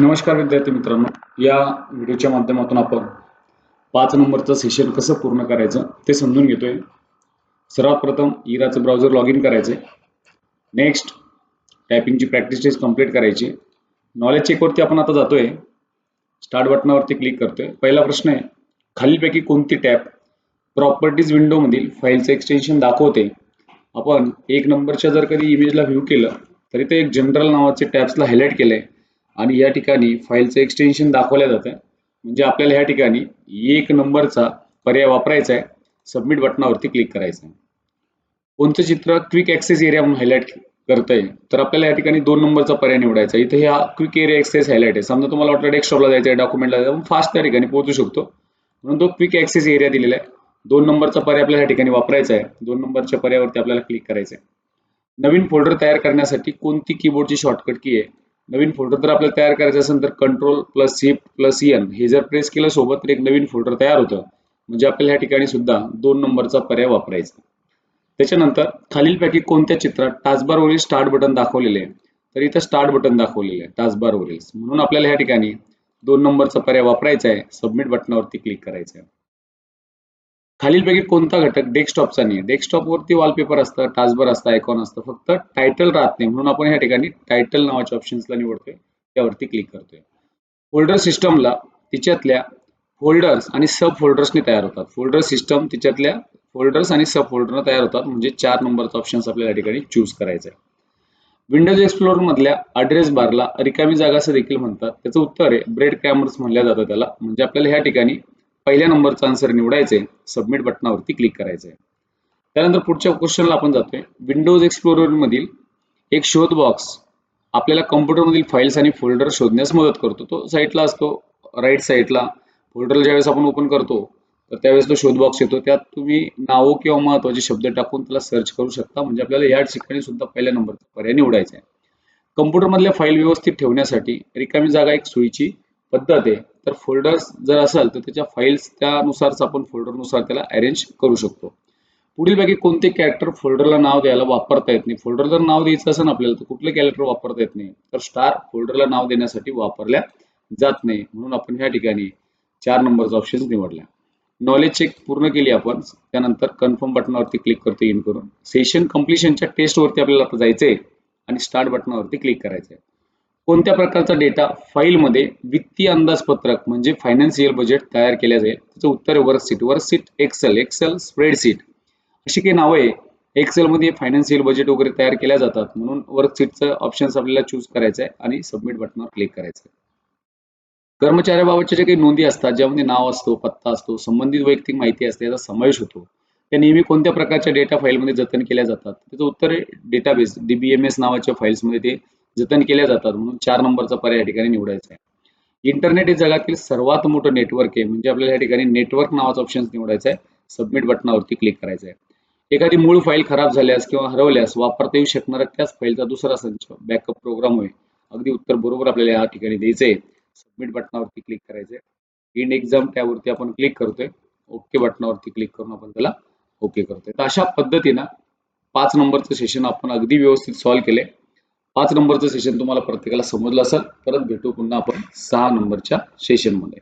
नमस्कार विद्यार्थी मित्रांनो. या व्हिडिओच्या माध्यमातून आपण पाच नंबरचं सेशन कसं पूर्ण करायचं ते समजून घेतोय. सर्वात प्रथम इराचं ब्राउझर लॉग इन करायचे नेक्स्ट टायपिंगची प्रॅक्टिस टेस्ट कंप्लीट करायची. नॉलेज चेकवरती आपण आता जातोय. स्टार्ट बटनावरती क्लिक करतोय. पहिला प्रश्न आहे खालीलपैकी कोणती टॅब प्रॉपर्टीज विंडोमधील फाईलचं एक्सटेन्शन दाखवते? आपण एक नंबरच्या जर कधी इमेजला व्ह्यू केलं तरी ते एक जनरल नावाचे टॅब्सला हायलाईट आहे आणि या ठिकाणी फाईलचं एक्सटेन्शन दाखवल्या जातं म्हणजे आपल्याला या ठिकाणी एक नंबरचा पर्याय वापरायचा आहे. सबमिट बटनावरती क्लिक करायचं आहे. कोणतं चित्र? क्विक ॲक्सेस एरिया म्हणून हायलाईट आहे तर आपल्याला या ठिकाणी दोन नंबरचा पर्याय निवडायचा आहे. इथे हा क्विक एरिया ॲक्सेस हायलाईट आहे. समजा तुम्हाला वाटलं डेस्कटॉपला जायचं आहे डॉक्युमेंटला जायचं फास्ट त्या ठिकाणी पोहोचू शकतो. म्हणून तो क्विक ॲक्सेस एरिया दिलेला आहे. दोन नंबरचा पर्याय आपल्याला या ठिकाणी वापरायचा आहे. दोन नंबरच्या पर्यायावरती आपल्याला क्लिक करायचं आहे. नवीन फोल्डर तयार करण्यासाठी कोणती कीबोर्डची शॉर्टकट की आहे? नवीन फोल्डर जर आपल्याला तयार करायचं असेल तर control plus shift plus N हे जर प्रेस केलं सोबत तर एक नवीन फोल्डर तयार होतं. म्हणजे आपल्याला ह्या ठिकाणी सुद्धा दोन नंबरचा पर्याय वापरायचा. त्याच्यानंतर खालीलपैकी कोणत्या चित्रात टास्कबारवरील स्टार्ट बटन दाखवलेले आहे? तर इथं स्टार्ट बटन दाखवलेले आहे टास्कबारवरील म्हणून आपल्याला ह्या ठिकाणी दोन नंबरचा पर्याय वापरायचा आहे. सबमिट बटनावरती क्लिक करायचं आहे. खालीलपैकी कोणता घटक डेस्कटॉपचा नाही डेस्कटॉपवरती वॉलपेपर असतं टास्बर असतं आयकॉन असतं फक्त टायटल राहत नाही. म्हणून आपण या ठिकाणी टायटल नावाच्या ऑप्शन्सला निवडतोय. त्यावरती क्लिक करतोय. फोल्डर सिस्टमला तिच्यातल्या फोल्डर्स आणि सब फोल्डर्सने तयार होतात. फोल्डर सिस्टम तिच्यातल्या फोल्डर्स आणि सब फोल्डरने तयार होतात. म्हणजे चार नंबरचा ऑप्शन्स आपल्याला या ठिकाणी चूज करायचा आहे विंडोज एक्सप्लोअर मधल्या अड्रेस बारला रिकामी जागा असं देखील म्हणतात. त्याचं उत्तर आहे ब्रेड क्रॅमर्स म्हणल्या जातं त्याला. म्हणजे आपल्याला ह्या ठिकाणी पहिल्या नंबरचा आन्सर निवडायचे सबमिट बटनावरती क्लिक करायचं आहे त्यानंतर पुढच्या क्वेश्चनला आपण जातोय. विंडोज एक्सप्लोररमधील एक शोध बॉक्स आपल्याला कम्प्युटरमधील फाईल्स आणि फोल्डर शोधण्यास मदत करतो. तो साईटला असतो राईट साईडला फोल्डर ज्यावेळेस आपण ओपन करतो तर त्यावेळेस तो शोध बॉक्स येतो. त्यात तुम्ही नावं किंवा महत्त्वाचे शब्द टाकून त्याला सर्च करू शकता. म्हणजे आपल्याला या ठिकाणी सुद्धा पहिल्या नंबरचा पर्याय निवडायचा आहे. कम्प्युटरमधल्या फाईल व्यवस्थित ठेवण्यासाठी रिकामी जागा एक सोयीची पद्धत आहे. तर फोल्डर्स जर असेल तर त्याच्या फाईल्स त्यानुसारच आपण फोल्डरनुसार त्याला अरेंज करू शकतो. पुढील पैकी कोणते कॅरेक्टर फोल्डरला नाव द्यायला वापरता येत नाही? फोल्डर जर नाव द्यायचं असेल आपल्याला तर कुठले कॅरेक्टर वापरता येत नाही? तर स्टार फोल्डरला नाव देण्यासाठी वापरल्या जात नाही. म्हणून आपण ह्या ठिकाणी चार नंबरचा ऑप्शन निवडला नॉलेज चेक पूर्ण केली आपण. त्यानंतर कन्फर्म बटनावरती क्लिक करतो इन करून. सेशन कम्प्लिशनच्या टेस्टवरती आपल्याला जायचं जायचंय. आणि स्टार्ट बटनावरती क्लिक करायचंय. कोणत्या प्रकारचा डेटा फाईलमध्ये वित्तीय अंदाजपत्रक म्हणजे फायनान्शियल बजेट तयार केल्या जाईल? त्याचं उत्तर आहे worksheet worksheet Excel Excel spreadsheet अशी काही नावं आहे एक्सेलमध्ये फायनान्शियल बजेट वगैरे तयार केल्या जातात. म्हणून वर्कशीटचं ऑप्शन्स आपल्याला चूज करायचं आहे आणि सबमिट बटनावर क्लिक करायचं आहे. कर्मचाऱ्याबाबतच्या ज्या काही नोंदी असतात ज्यामध्ये नाव असतो पत्ता असतो संबंधित वैयक्तिक माहिती असते याचा समावेश होतो. त्या नेहमी कोणत्या प्रकारच्या डेटा फाईलमध्ये जतन केल्या जातात? त्याचं उत्तर आहे डेटाबेस डीबीएमएस नावाच्या फाईल्समध्ये ते जतन केल्या जातात म्हणून चार नंबरचा पर्याय या ठिकाणी निवडायचा आहे. इंटरनेट हे जगातील सर्वात मोठं नेटवर्क आहे म्हणजे आपल्याला या ठिकाणी नेटवर्क नावाचा ऑप्शन निवडायचा आहे. सबमिट बटनावरती क्लिक करायचं आहे. एखादी मूळ फाईल खराब झाल्यास किंवा हरवल्यास वापरता येऊ शकणारा त्याच फाईलचा दुसरा संच बॅकअप प्रोग्राम होय. अगदी उत्तर बरोबर आपल्याला या ठिकाणी द्यायचं आहे. सबमिट बटनावरती क्लिक करायचं आहे. इंड एक्झाम त्यावरती आपण क्लिक करतोय. ओके बटनावरती क्लिक करून आपण त्याला ओके करतोय. तर अशा पद्धतीनं पाच नंबरचं सेशन आपण अगदी व्यवस्थित सॉल्व्ह केले पाच नंबरचं सेशन तुम्हाला प्रत्येकाला समजलं असेल. परत भेटू पुन्हा आपण सहा नंबरच्या सेशनमध्ये